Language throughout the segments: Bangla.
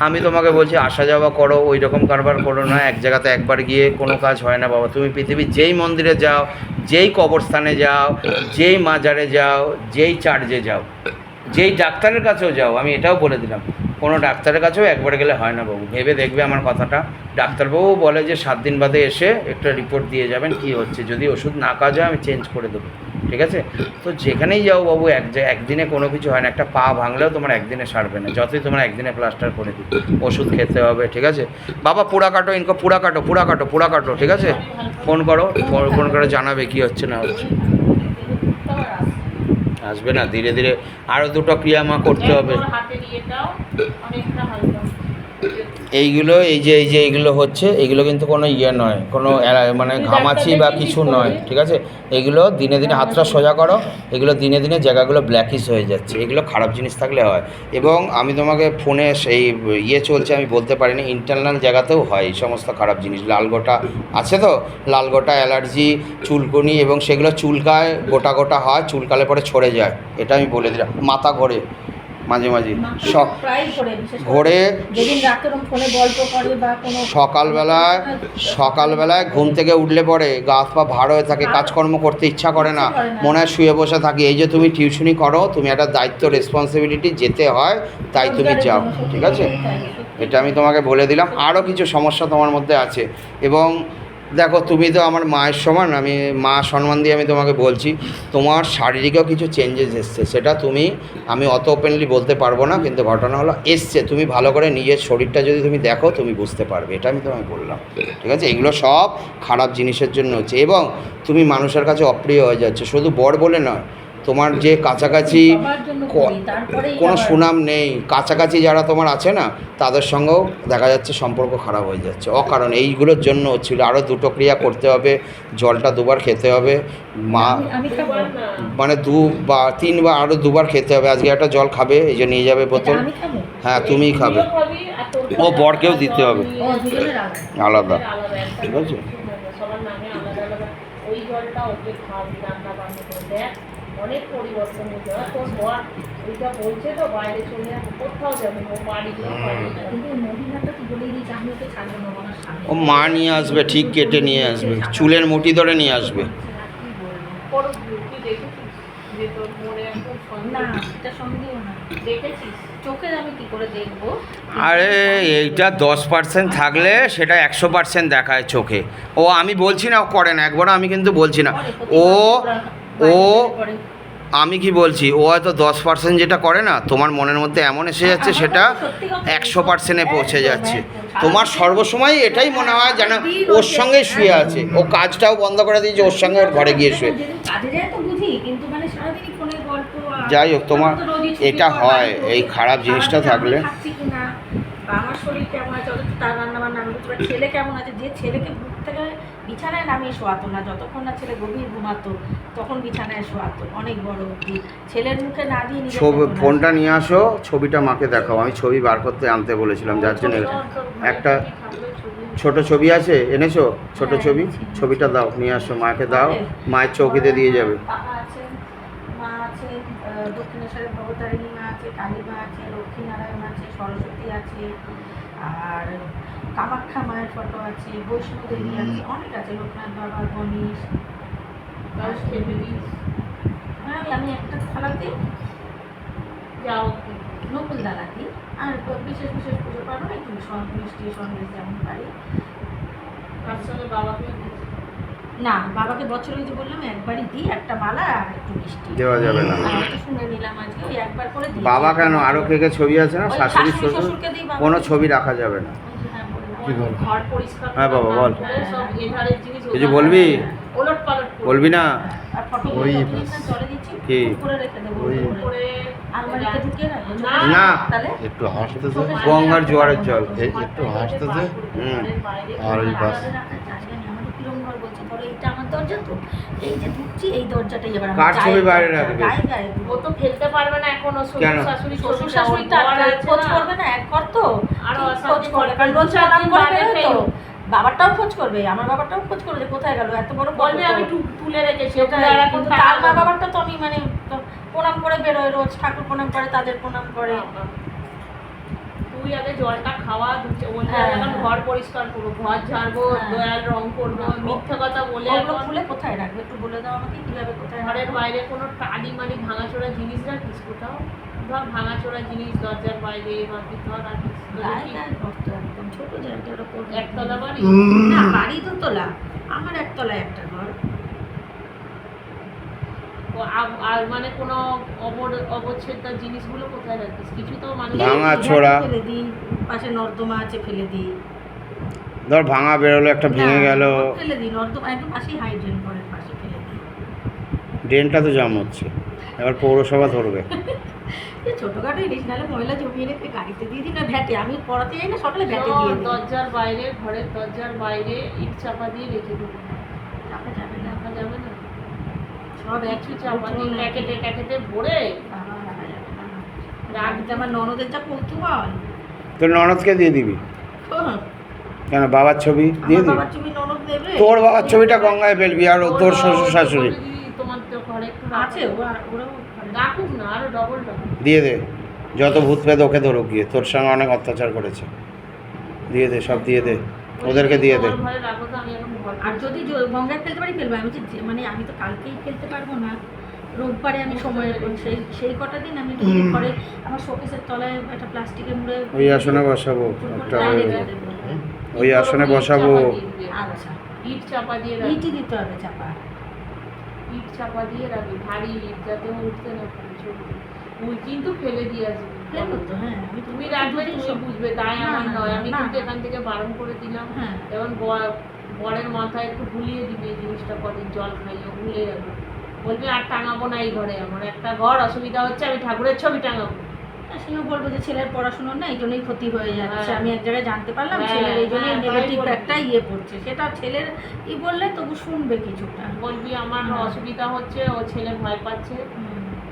আমি তোমাকে বলছি, আসা যাওয়া করো, ওই রকম কারবার করো না, এক জায়গাতে একবার গিয়ে কোনো কাজ হয় না বাবা। তুমি পৃথিবীর যেই মন্দিরে যাও, যেই কবরস্থানে যাও, যেই মাজারে যাও, যেই চার্জে যাও, যেই ডাক্তারের কাছেও যাও, আমি এটাও বলে দিলাম। কোনো ডাক্তারের কাছেও একবার গেলে হয় না বাবু। ভেবে দেখবে আমার কথাটা। ডাক্তারবাবু বলে যে সাত দিন বাদে এসে একটা রিপোর্ট দিয়ে যাবেন কি হচ্ছে। যদি ওষুধ না কাজ হয় আমি চেঞ্জ করে দেবো। ঠিক আছে? তো যেখানেই যাও বাবু, এক একদিনে কোনো কিছু হয় না। একটা পা ভাঙলেও তোমার একদিনে সারবে না। যতই তোমার একদিনে প্লাস্টার করে দিই ওষুধ খেতে হবে, ঠিক আছে? বাবা, পুরা কাটো, ইনকো, পুরা কাটো পুরা কাটো পুরা কাটো, ঠিক আছে? ফোন করো ফোন করে জানাবে কি হচ্ছে, না হচ্ছে। আসবে না। ধীরে ধীরে আরও দুটো ক্রিয়া মা করতে হবে। এইগুলো এই যে এই যে এইগুলো হচ্ছে এগুলো কিন্তু কোনো ইয়ে নয় কোনো মানে ঘামাচি বা কিছু নয় ঠিক আছে? এগুলো দিনে দিনে হাতটা সোজা করো এগুলো দিনে দিনে জায়গাগুলো ব্ল্যাকিশ হয়ে যাচ্ছে এগুলো খারাপ জিনিস থাকলে হয়। এবং আমি তোমাকে ফোনে সেই ইয়ে চলছে আমি বলতে পারিনি ইন্টারনাল জায়গাতেও হয় এই সমস্ত খারাপ জিনিস লাল গোটা আছে তো? লাল গোটা অ্যালার্জি চুলকুনি এবং সেগুলো চুলকায় গোটা গোটা হয় চুলকালে পরে ছড়ে যায় এটা আমি বলে দিলাম মাথা ঘোরে। মাঝে মাঝে। ঘোরে সকালবেলায় সকালবেলায় ঘুম থেকে উঠলে পরে গা হাত পা ভার হয়ে থাকে কাজকর্ম করতে ইচ্ছা করে না মনে হয় শুয়ে বসে থাকি। এই যে তুমি টিউশনি করো তুমি একটা দায়িত্ব রেসপন্সিবিলিটি যেতে হয় তাই তুমি যাও ঠিক আছে? এটা আমি তোমাকে বলে দিলাম। আরও কিছু সমস্যা তোমার মধ্যে আছে এবং দেখো, তুমি তো আমার মায়ের সমান, আমি মা সম্মান দিয়ে আমি তোমাকে বলছি, তোমার শারীরিকও কিছু চেঞ্জেস এসছে। সেটা তুমি, আমি অত ওপেনলি বলতে পারব না, কিন্তু ঘটনা হলো এসছে, তুমি ভালো করে নিজের শরীরটা যদি তুমি দেখো, তুমি বুঝতে পারবে, এটা আমি তোমায় বললাম। ঠিক আছে? এগুলো সব খারাপ জিনিসের জন্য হচ্ছে, এবং তুমি মানুষের কাছে অপ্রিয় হয়ে যাচ্ছে, শুধু বর বলে নয় তোমার যে কাছাকাছি কোনো সুনাম নেই কাছাকাছি যারা তোমার আছে না তাদের সঙ্গেও দেখা যাচ্ছে সম্পর্ক খারাপ হয়ে যাচ্ছে অকারণ এইগুলোর জন্য হচ্ছিল আরও দুটো ক্রিয়া করতে হবে জলটা দুবার খেতে হবে মা মানে দু বা তিন বা আরও দুবার খেতে হবে আজকে একটা জল খাবে এই যে নিয়ে যাবে বোতল হ্যাঁ তুমিই খাবে ও বরকেও দিতে হবে আলাদা ঠিক আছে সবার নামে আলাদা আলাদা ওই জলটা ওকে খাওয়াবি রান্না বান্না করে দেখ অনেক পরিবর্তন হয়েছে তোর বর ওইটা বলছে তো বাইরে চলে যাবে কোথাও যাবে ও বাড়ি ও মা নিয়ে আসবে ঠিক কেটে নিয়ে আসবে চুলের মুটি ধরে নিয়ে আসবে। আরে এইটা দশ পার্সেন্ট থাকলে সেটা একশো পার্সেন্ট দেখায় চোখে। ও আমি বলছি না করে না একবার আমি কিন্তু বলছি না। ও ও আমি কি বলছি? ও হয়তো দশ পার্সেন্ট যেটা করে না তোমার মনের মধ্যে এমন এসে যাচ্ছে সেটা একশো পার্সেন্টে পৌঁছে যাচ্ছে। তোমার সর্বসময় এটাই মনে হয় যেন ওর সঙ্গে শুয়ে আছে। ও কাজটাও বন্ধ করে দিয়েছে ওর সঙ্গে ওর ঘরে গিয়ে শুয়ে। মানে যাই হোক, তোমার এটা হয়, এই খারাপ জিনিসটা থাকলে। আমার শরীর কেমন আছে তার রান্না বান্না আমি ছেলে কেমন আছে যে ছেলেকে থেকে বিছানায় নামিয়ে শোয়াতো না। যতক্ষণ না ছেলে গভীর ঘুমাতো তখন বিছানায় শোয়াতো। অনেক বড় অবধি ছেলের মুখে না দিয়ে ছবি ফোনটা নিয়ে আসো ছবিটা মাকে দেখাও। আমি ছবি বার করতে আনতে বলেছিলাম যার জন্য একটা ছোট ছবি আছে এনেছো? ছোট হ্যাঁ, ছবি? ছবিটা দাও নিয়ে আসো। মাকে দাও মায়ের চৌকিতে দিয়ে যাবে। দক্ষিণেশ্বরের ভবতারিণী মা আছে কালী মা আছে লক্ষ্মীনারায়ণ আছে সরস্বতী আছে আর কামাখ্যা মায়ের ফটো আছে বৈষ্ণব দেবী আছে অনেক আছে লোকনাথ বাবা গণেশ হ্যাঁ আমি একটা থালাতে যাও নকুল দিই আর বিশেষ বিশেষ পুজো পারব একটু মিষ্টি সন্দেশ যেমন পারি। তার সঙ্গে বাবাকে না বাবাকে বছর বললাম একবারই দিই একটা মালা আর একটু মিষ্টি। দেওয়া যাবে না। শুনে নিলাম আজকে ওই একবার করে দিই বাবা কেন? আরও কে কে ছবি আছে না? শাশুড়ি শ্বশুর? কোনো ছবি রাখা যাবে না। হ্যাঁ বাবা বল। কিছু বলবি? বলবি না? ওই কি? না একটু হাসতে গঙ্গার জোয়ারের জল। একটু হাসতে হুম। আর ওই বাস। দরজা তো এই যে ঢুকছি এই দরজাটাই এবার কার ছবি বাইরে রাখবে? গায়ে গায়ে ও তো ফেলতে পারবে না এখনও? শ্বশুর শাশুড়ি শ্বশুর শাশুড়িটা বর আছে খোঁজ করবে না এক কর তো আরও খোঁজ করবে করবে। কারণ রোজ চার নাম দিন করে বাদে বেরোয় তো ফেলো। বাবারটাও খোঁজ করবে আমার বাবারটাও খোঁজ করবে যে কোথায় গেল এত বড় বলবে আমি তুলে রেখেছি আর তার মা। বাবারটা তো আমি মানে প্রণাম করে বেরোয় রোজ ঠাকুর প্রণাম করে তাদের প্রণাম করে তুই আগে জলটা খাওয়া হ্যাঁ, এখন হ্যাঁ। ঘর পরিষ্কার করব ঘর ঝাড়বো হ্যাঁ। দয়াল রং করব মিথ্যা কথা বলে খুলে কোথায় রাখবে? একটু বলে দাও আমাকে কীভাবে কোথায় ঘরের বাইরে কোনো টালি মালি ভাঙাচোরা জিনিস রাখিস কোথাও? ধর ভাঙাচোরা জিনিস দরজার বাইরে বা ধর রাখিস একতলা বাড়ি? না বাড়ি তো তোলা আমার একতলায় একটা ঘর। আর মানে কোনো অবর অবচ্ছেদ জিনিসগুলো কোথায় রাখিস? কিছু তো মানুষ ভাঙা ছোড়া। ফেলে দিই পাশে নর্দমা আছে ফেলে দিই। ধর ভাঙা বেরোলো একটা ভেঙে গেল। ফেলে দিই নর্দমা একদম পাশেই হাইড্রেন পাশে ফেলে দিই। ড্রেনটা তো জাম হচ্ছে। এবার পৌরসভা ধরবে। এই ছোটখাটো ইলিশ নাহলে ময়লা জমিয়ে রেখে গাড়িতে দিয়ে দিই না ভ্যাটে। আমি পড়াতে যাই না সকালে ভ্যাটে দিয়ে দিই। দরজার বাইরে ঘরের দরজার বাইরে ইট চাপা দিয়ে রেখে দেবো। চাপা যাবে না। যাবে না। সব এক কিছু চাপা প্যাকেটে প্যাকেটে ভরে। রাখতে আমার ননদের যা কৌতূহল। তোর ননদকে দিয়ে দিবি। হ্যাঁ, কেন বাবার ছবি দিয়ে দিবি? বাবার ছবি ননদ নেবে? তোর বাবার ছবিটা গঙ্গায় ফেলবি আর তোর শ্বশুর শাশুড়ি। দিয়ে দে। যত ভূত পেদ ওকে ধরুক গিয়ে তোর সঙ্গে অনেক অত্যাচার করেছে। দিয়ে দে সব দিয়ে দে। ওদেরকে দিয়ে দে। ঘরে রাখো তো আমি এখন ঘর আর যদি গঙ্গায় ফেলতে পারি ফেলব আমি মানে আমি তো কালকেই ফেলতে পারব না। রোববারে আমি সময় সেই সেই কটা দিন আমি ঘরে আমার শোকেসের তলায় একটা প্লাস্টিকের মুড়ে ওই আসনে বসাবো একটা ওই আসনে বসাবো। আচ্ছা। ইট চাপা দিয়ে রাখি। ইটি দিতে হবে চাপা। ইট চাপা দিয়ে রাখি ভারী ইট যাতে উঠতে না কিন্তু ফেলে দিয়ে আসবি। হ্যাঁ তুমি রাখবে তুমি বুঝবে তাই আমার নয়। আমি কিন্তু এখান থেকে বারণ করে দিলাম। হ্যাঁ। এবং বরের মাথায় একটু ভুলিয়ে দিবি এই জিনিসটা কদিন জল ভুলে যাবে। বলবি আর টাঙাবো না এই ঘরে আমার। একটা ঘর অসুবিধা হচ্ছে আমি ঠাকুরের ছবি টাঙাবো। সেও বলব যে ছেলের পড়াশোনা না এই জন্যই ক্ষতি হয়ে যাচ্ছে। হ্যাঁ। আমি এক জায়গায় জানতে পারলাম হ্যাঁ, ছেলের এই জন্যই হ্যাঁ, নেগেটিভ একটা ইয়ে পড়ছে। সেটা ছেলের ই বললে তবু শুনবে কিছুটা। বলবি আমার হ্যাঁ। অসুবিধা হচ্ছে ও ছেলে ভয় পাচ্ছে।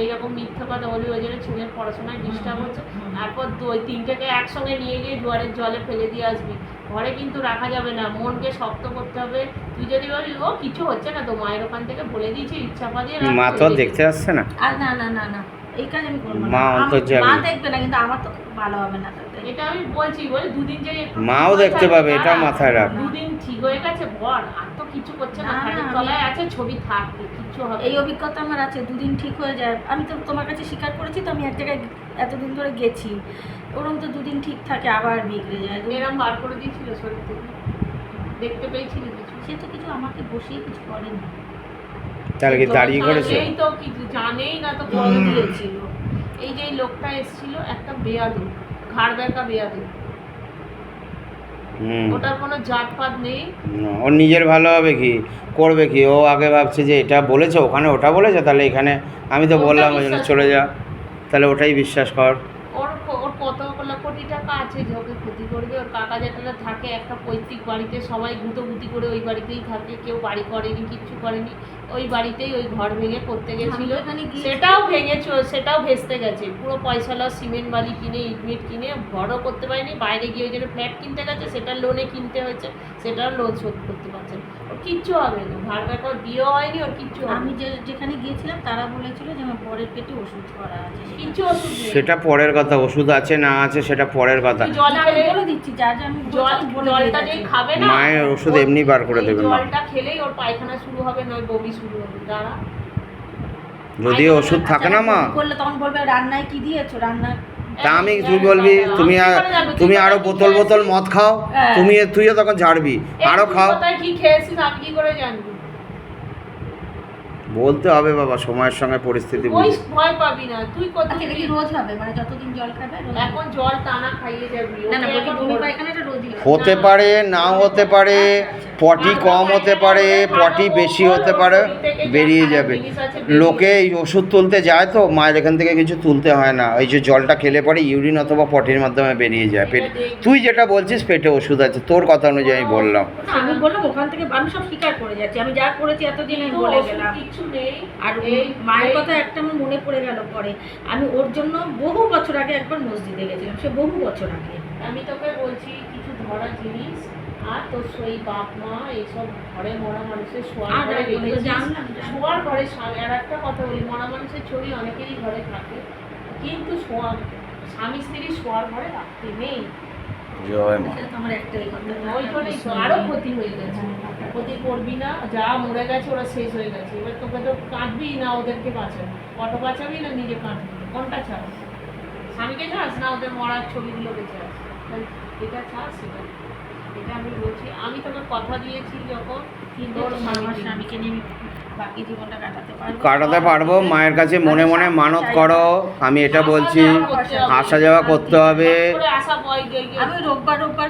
এইরকম মিথ্যা কথা বলি ওই জন্য ছেলের পড়াশোনায় ডিস্টার্ব হচ্ছে। তারপর ওই তিনটাকে একসঙ্গে নিয়ে গিয়ে জোয়ারের জলে ফেলে দিয়ে আসবি। ঘরে কিন্তু রাখা যাবে না মনকে শক্ত করতে হবে। তুই যদি বলি ও কিছু হচ্ছে না তো? মায়ের ওখান থেকে বলে দিয়েছি ইচ্ছা পা দিয়ে মা তো দেখতে আসছে না? আর না না না না এই কাজ আমি করব না। মা দেখবে না কিন্তু আমার তো ভালো হবে না। এটা আমি বলছি বলে দুদিন যে মাও দেখতে পাবে, দাঁড়া। মাথায় রাখ। দুদিন ঠিক হয়ে গেছে বল আর তো কিছু করছে না খাটের তলায় আছে ছবি থাকবে কিছু হবে এই অভিজ্ঞতা আমার আছে দুদিন ঠিক হয়ে যায়। আমি তো তোমার কাছে স্বীকার করেছি তো আমি এক জায়গায় এতদিন ধরে গেছি। ওরকম তো দুদিন ঠিক থাকে আবার বিগড়ে যায়। এরম বার করে দিয়েছিল শরীর থেকে। দেখতে পেয়েছিল কিছু? সে তো কিছু আমাকে বসিয়ে কিছু করেনি তাহলে কি দাঁড়িয়ে তো করেছে? জানেই তো কিছু জানেই না তো বলে করে দিয়েছিল। এই যে এই লোকটা এসেছিল একটা বেয়াদু ঘাড় কা বেয়াদু হুম। ওটার কোনো জাতপাত নেই। ও নিজের ভালো হবে কি? করবে কি? ও আগে ভাবছে যে এটা বলেছে ওখানে ওটা বলেছে তাহলে এখানে আমি তো বললাম ওই জন্য চলে যা। তাহলে ওটাই বিশ্বাস কর। ওর ওর কত কোটি টাকা আছে যে ওকে ক্ষতি করবে ওর কাকা যেটা থাকে একটা পৈতৃক বাড়িতে সবাই গুঁতোগুতি করে ওই বাড়িতেই থাকে কেউ বাড়ি করেনি কিচ্ছু করেনি ওই বাড়িতেই ওই ঘর ভেঙে করতে গেছিল। সেটাও ভেঙে সেটাও ভেস্তে গেছে। পুরো পয়সা লস সিমেন্ট বালি কিনে ইট মিট কিনে ঘরও করতে পারেনি বাইরে গিয়ে ওই জন্য ফ্ল্যাট কিনতে গেছে সেটা লোনে কিনতে হয়েছে সেটাও লোন শোধ করতে পারছে না। ওর কিচ্ছু হবে না ভাড় ব্যাপার বিয়েও হয়নি ওর কিচ্ছু হবে আমি যে যেখানে গিয়েছিলাম তারা বলেছিল যে আমার পরের পেটে ওষুধ করা আছে। কিচ্ছু ওষুধ সেটা পরের কথা ওষুধ আছে না আছে সেটা পরের কথা। জল আমি বলে দিচ্ছি যা যা আমি জল জলটা যেই খাবে না মায়ের ওষুধ এমনি বার করে দেবেন দেবে মা। জলটা খেলেই ওর পায়খানা শুরু হবে নয় বমি শুরু হবে। দাঁড়া। যদি ওষুধ থাকে না মা। করলে তখন বলবে রান্নায় কি দিয়েছ? রান্না তা আমি তুই বলবি তুমি তুমি আরও বোতল বোতল মদ খাও হ্যাঁ। তুমি তুইও তখন ঝাড়বি আরও খাও। কি খেয়েছিস আমি কি করে জানবি? বলতে হবে বাবা সময়ের সঙ্গে পরিস্থিতি ওই বুঝে। ভয় পাবি না তুই কত কোথায় এটা কি রোজ হবে? মানে যতদিন জল খাবে এখন জল টানা খাইয়ে যাবি না না বলি বমি পায়খানাটা রোজই হতে পারে না হতে পারে। আচ্ছা, আচ্ছা। পটি কম হতে পারে পটি বেশি হতে পারে বেরিয়ে যাবে। লোকে এই ওষুধ তুলতে যায় তো মায়ের এখান থেকে কিছু তুলতে হয় না। এই যে জলটা খেলে পরে ইউরিন অথবা পটির মাধ্যমে বেরিয়ে যায় পেট। তুই যেটা বলছিস পেটে ওষুধ আছে তোর কথা অনুযায়ী আমি বললাম আমি বললাম ওখান থেকে আমি সব স্বীকার করে যাচ্ছি। আমি যা করেছি এতদিন আমি বলে গেলাম। কিছু নেই। আর মায়ের কথা একটা আমার মনে পড়ে গেল পরে। আমি ওর জন্য বহু বছর আগে একবার মসজিদে গেছিলাম সে বহু বছর আগে। আমি তোকে বলছি কিছু ধরা জিনিস আর তোর সেই বাপ মা এইসব ঘরে মরা মানুষের শোয়ার ঘরে। শোয়ার ঘরে স্বামী আর একটা কথা বলি মরা মানুষের ছবি অনেকেরই ঘরে থাকে কিন্তু শোয়া স্বামী স্ত্রী শোয়ার ঘরে রাখতে নেই। আরও ক্ষতি হয়ে গেছে। ক্ষতি করবি না যা মরে গেছে ওরা শেষ হয়ে গেছে। এবার তোকে তো কাঁদবি না ওদেরকে বাঁচাবি। অটো বাঁচাবি না নিজে কাঁদবি? কোনটা ছাড় স্বামীকে চাস না ওদের মরার ছবিগুলোকে চাস তাহলে এটা চাস সেটা। এটা আমি বলছি আমি তোকে কথা দিয়েছি যখন আমার স্বামীকে নিয়ে বাকি জীবনটা কাটাতে পারব। কাটাতে পারব মায়ের কাছে মনে মনে মানত করো আমি এটা বলছি। আসা যাওয়া করতে হবে। আমি রোববার রোববার